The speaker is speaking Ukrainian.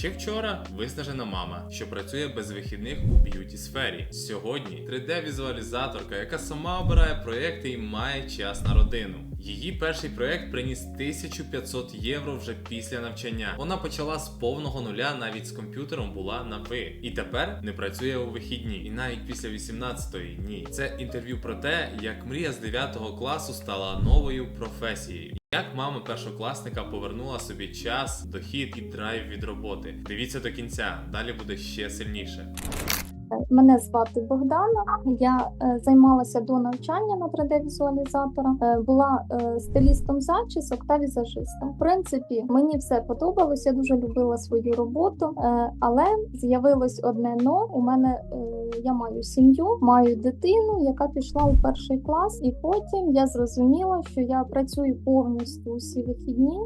Ще вчора виснажена мама, що працює без вихідних у б'юті сфері. Сьогодні 3D-візуалізаторка, яка сама обирає проєкти і має час на родину. Її перший проєкт приніс 1500 євро вже після навчання. Вона почала з повного нуля, навіть з комп'ютером була на ви. І тепер не працює у вихідні. І навіть після 18-ї ні. Це інтерв'ю про те, як мрія з 9 класу стала новою професією. Як мама першокласника повернула собі час, дохід і драйв від роботи. Дивіться до кінця, далі буде ще сильніше. Мене звати Богдана. Я е, займалася до навчання на 3D-візуалізатора. Е, була е, стилістом зачісок та візажистом. В принципі, мені все подобалось. Я дуже любила свою роботу, але з'явилось одне но. У мене я маю сім'ю, маю дитину, яка пішла у перший клас, і потім я зрозуміла, що я працюю повністю усі вихідні.